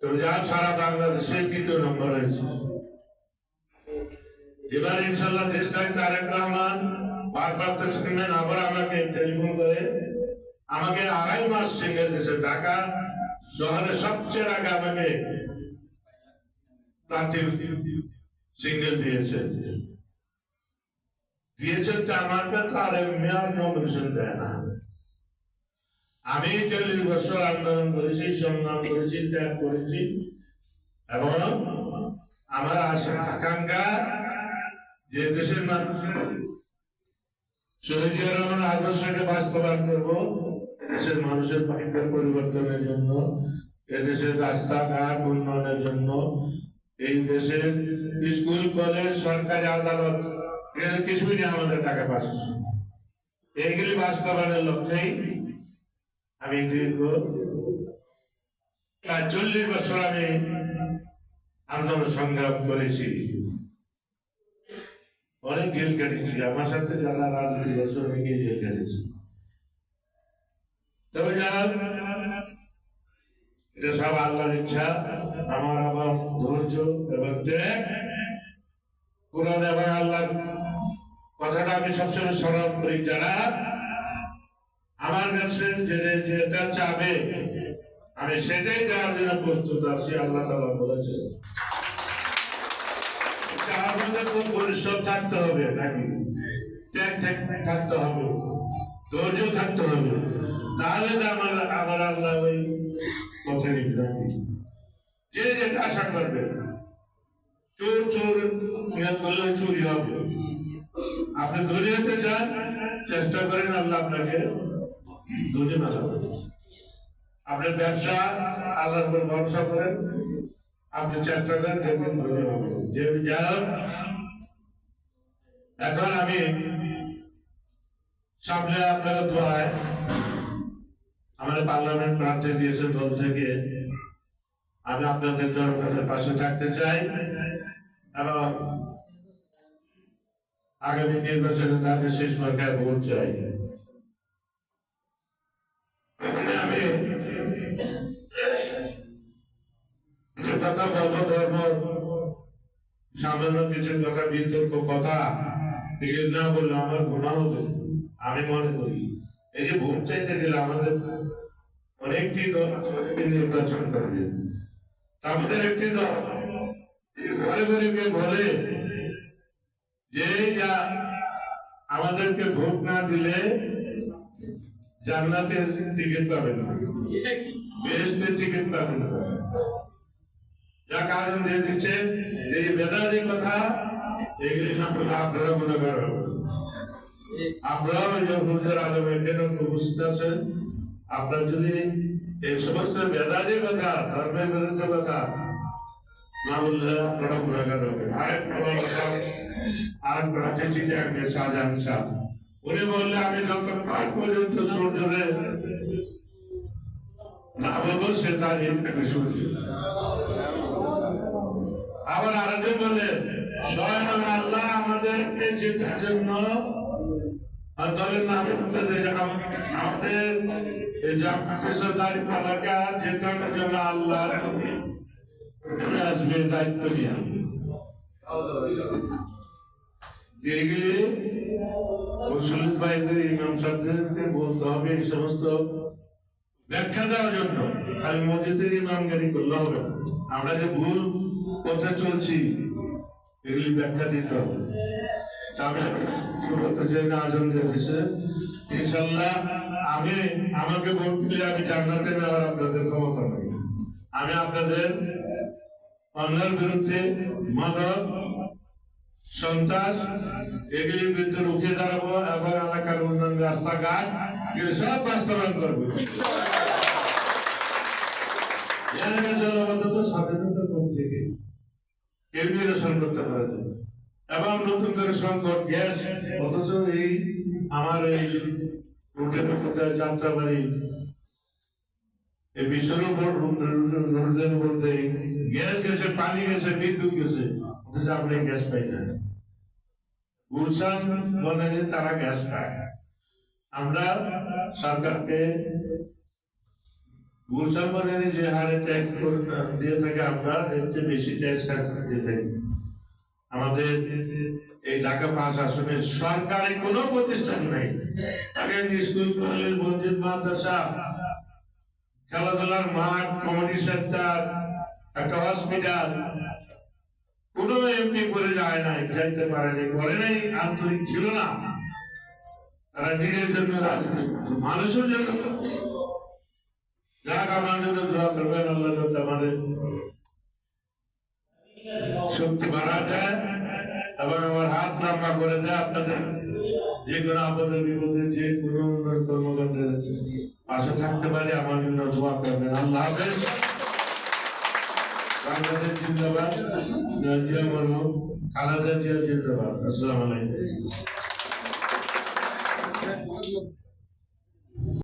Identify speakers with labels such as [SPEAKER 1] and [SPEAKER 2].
[SPEAKER 1] তো যা সারা বাংলাদেশে আমাকে টেলিফোন মাস সিঙ্গেল দিয়েছে ঢাকা শহরে সবচেয়ে আগে আমাকে সিঙ্গেল দিয়েছে। দিয়েছেন তো আমাকে তো আর মেয়র নমিনেশন দেয় না। আমি চল্লিশ বছর আন্দোলন করেছি, সংগ্রাম করেছি, ত্যাগ করেছি। এবং আমার আশা, আকাঙ্ক্ষা যে দেশের মানুষ শহীদ জিয়া রহমানের আদর্শকে বাস্তবায়ন করব, দেশের মানুষের ভাগ্যের পরিবর্তনের জন্য, এদেশের রাস্তাঘাট উন্নয়নের জন্য, এই দেশের স্কুল, কলেজ, সরকারি আদালত কিছুই নেই আমাদের টাকা পাচ্ছে। এইগুলি বাস্তবায়নের লক্ষ্যেই আমি দীর্ঘ প্রায় চল্লিশ বছর আমি আন্দোলন সংগ্রাম করেছি। অনেক জেল কেটেছি। আমার সাথে যারা রাজনীতি বছর অনেকে জেল কেটেছি। তবে এটা সব আল্লাহর ইচ্ছা। আমার আবার ধৈর্য এবং ত্যাগ। কোরআন এবং আল্লাহ কথাটা আমি সবসময় স্মরণ করি, যারা আমার কাছে যেটা চাবে, আমি সেটাই দেওয়ার জন্য প্রস্তুত আছি, আল্লাহ তালা বলেছে। পরিশ্রম থাকতে হবে ধৈর্য থাকতে হবে। তাহলে তো আমার যে চোর চোর চুরি হবে। আপনি ধরে চান, চেষ্টা করেন আল্লাহ আপনাকে বানাবে আপনার ব্যবসা, আল্লাহর উপর ভরসা করেন। আপনি চেষ্টা করেন দেখবেন ধরে হবে যে যাই এখন আমি সামনে আপনারা দোয়ায় আমাদের পার্লামেন্ট প্রার্থী দিয়েছে দল থেকে। আমি আপনাদের জনগণের পাশে থাকতে চাই এবং আগামী নির্বাচনে তাদের শেষ মার্কায় ভোট চাই। বলব ধর্ম সামান্য কিছু কথা বিতর্ক কথা এগুলো না বললে আমার গুণা হবে আমি মনে করি এই যে ভোট চাইতে গেলে আমাদের অনেকটি দল নির্বাচন করবে আমাদের একটি দল ঘরে ঘরে গিয়ে বলে যে যা আমাদেরকে ভোট না দিলে জান্নাতের টিকিট পাবেন না। বেহেস্টের টিকিট পাবেন না। যা কারণ দিয়ে দিচ্ছে এই বেদারি কথা এগুলি সম্পর্কে আপনারা মনে করেন আপনারাও যে হুজুর আলম এখানে উপস্থিত আছেন? আপনার যদি এই সমস্ত বেদারি কথা, ধর্মের বিরুদ্ধে কথা না বললে আপনারা মনে আর শাহজাহান শাহ। উনি বললে আমি যখন পাঁচ পর্যন্ত না বলব সে তার ইন্টারভিউ সূর্য আবার বলে, স্বয়ং আল্লাহ আমাদেরকে জেতার জন্য আমাদের জেতানোর জন্য আল্লাহ ইমাম সাহেবদেরকে বলতে হবে এই সমস্ত ব্যাখ্যা দেওয়ার জন্য। খালি মসজিদের ইমামগারি করলে হবে আমরা যে ভুল পথে চলছি এগুলি ব্যাখ্যা দিতে। হবে ইনশাল্লাহ আমি, আমাকে ভোট দিলে আমি জান্নাতে নেওয়ার আপনাদের ক্ষমতা নেই। আমি আপনাদের অন্যের বিরুদ্ধে মাদক সন্ত্রাস, এগুলির বিরুদ্ধে রুখে দাঁড়াবো এবং এলাকার উন্নয়ন রাস্তাঘাট সব বাস্তবায়ন করব এলাকার জনগণকে স্বাধীনতা কোন থেকে নিরসন করতে পারে। এবং নতুন করে সংকট, গ্যাস, অথচ এই আমার এই উপরে যাত্রাবাড়ি, এই বিশ্বের উপর গ্যাস গেছে, পানি গেছে, বিদ্যুৎ গেছে, অথচ আপনি গ্যাস পাই না গুলশান তারা গ্যাস পায় আমরা সরকারকে মুসলমানের যে হারে দিয়ে থাকে আমরা, এর চেয়ে বেশি ট্যাক্স দিয়ে থাকি। আমাদের এই ঢাকা পাঁচ আসনে সরকারি কোনো প্রতিষ্ঠান নাই। আগে স্কুল, কলেজ, মসজিদ, মাদ্রাসা, খেলাধুলার মাঠ কমিউনিটি সেন্টার একটা হসপিটাল কোনো এমপি করে যায় নাই খেলতে পারেনি, করে নাই, আন্তরিক ছিল না। তারা নিজের জন্য রাজনীতি মানুষের জন্য। যে কোনো আপদে, বিপদে, যে কোনো উন্নয়ন পাশে থাকতে পারে। আমার জন্য দোয়া করবেন। আল্লাহ হাফেজ। বাংলাদেশ জিন্দাবাদ। জিয়া মরহম খালেদা জিয়া জিন্দাবাদ। আসসালামু আলাইকুম।